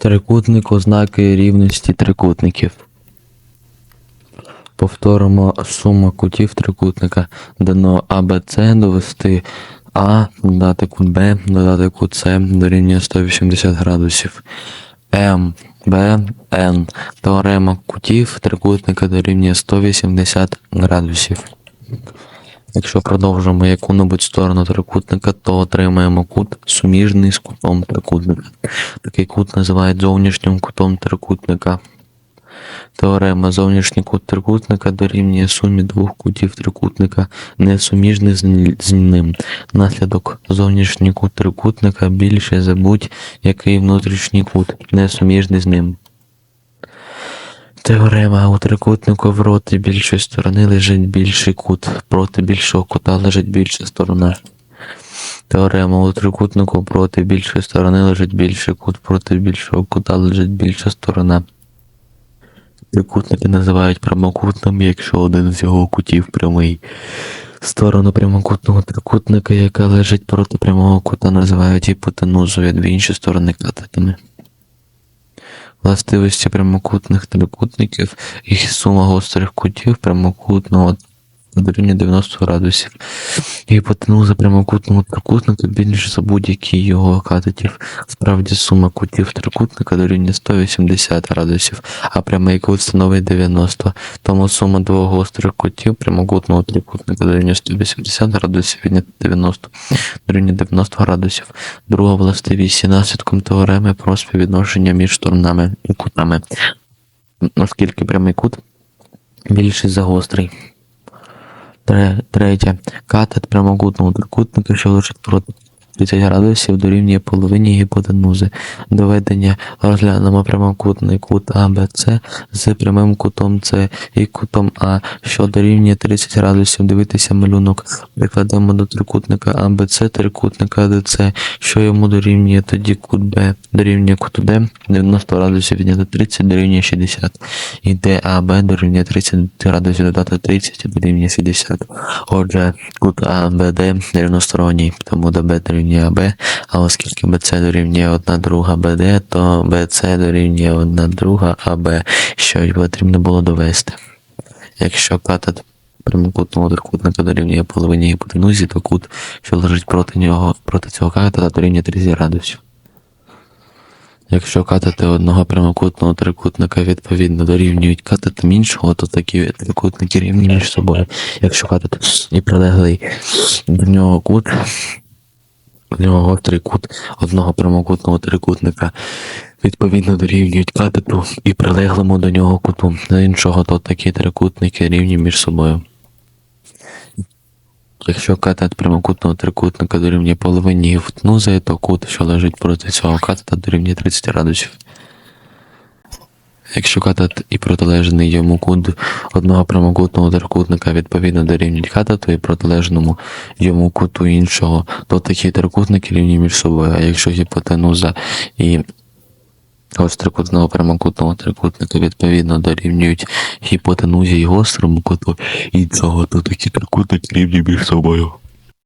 Трикутник ознаки рівності трикутників. Повторимо сума кутів трикутника. Дано АБЦ довести А, додати кут Б, додати кут С дорівнює 180 градусів. М, Б, Н. Теорема кутів трикутника дорівнює 180 градусів. Якщо продовжимо яку-небудь сторону трикутника, то отримаємо кут суміжний з кутом трикутника. Такий кут називають зовнішнім кутом трикутника. Теорема зовнішній кут трикутника дорівнює сумі двох кутів трикутника, не суміжний з ним. Наслідок зовнішній кут трикутника більше за будь-який внутрішній кут, не суміжний з ним. Теорема у трикутнику проти більшої сторони лежить більший кут, проти більшого кута лежить більша сторона. Теорема у трикутнику проти більшої сторони лежить більший кут, проти більшого кута лежить більша сторона. Трикутники називають прямокутним, якщо один з його кутів прямий. Сторону прямокутного трикутника, яка лежить проти прямого кута, називають гіпотенузою, дві інші сторони катетами. Властивості прямокутних трикутників, їх сума гострих кутів прямокутного дорівнює 90 градусів. Гіпотенуза прямокутного трикутника більше за будь-який його катетів. Справді сума кутів трикутника дорівнює 180 градусів, а прямий кут становить 90. Тому сума двох гострих кутів прямокутного трикутника дорівнює 180 градусів відняти 90 дорівнює 90 градусів. Друга властивість є наслідком теореми про співвідношення між сторонами і кутами. Оскільки прямий кут більший за гострий. Тре- Третє. Катет прямокутного трикутника, що лежить проти 30 градусів, дорівнює половині гіпотенузи. Доведення розглянемо прямокутний кут АБЦ з прямим кутом С і кутом А, що дорівнює 30 градусів. Дивитися малюнок. Прикладемо до трикутника АБЦ трикутника АДЦ, що йому дорівнює тоді кут Б, дорівнює куту Д, 90 градусів відняти 30 дорівнює 60. І ДАБ дорівнює 30 градусів додати 30 дорівнює 60. Отже, кут АБД рівносторонній, тому до Б дорівнює АБ, а оскільки БЦ дорівнює 1 друга БД, то БЦ дорівнює 1 друга АБ, що й потрібно було довести. Якщо катет прямокутного трикутника дорівнює половині гіпотенузі, то кут, що лежить проти нього, проти цього катета, дорівнює 30 градусів. Якщо катети одного прямокутного трикутника відповідно дорівнюють катетам іншого, то такі трикутники рівні між собою. Якщо катет і прилеглий до нього кут, до нього трикут одного прямокутного трикутника відповідно дорівнюють катету і прилеглому до нього куту до іншого, то такі трикутники рівні між собою. Якщо катет прямокутного трикутника дорівнює половині гіпотенузи, то кут, що лежить проти цього катета, дорівнює 30 градусів. Якщо катет і протилежний йому кут одного прямокутного трикутника відповідно дорівнюють катету і протилежному йому куту іншого, то такі трикутники рівні між собою. А якщо гіпотенуза і гострокутного прямокутного трикутника відповідно дорівнюють гіпотенузі і гострому куту іншого, то такі трикутники рівні між собою.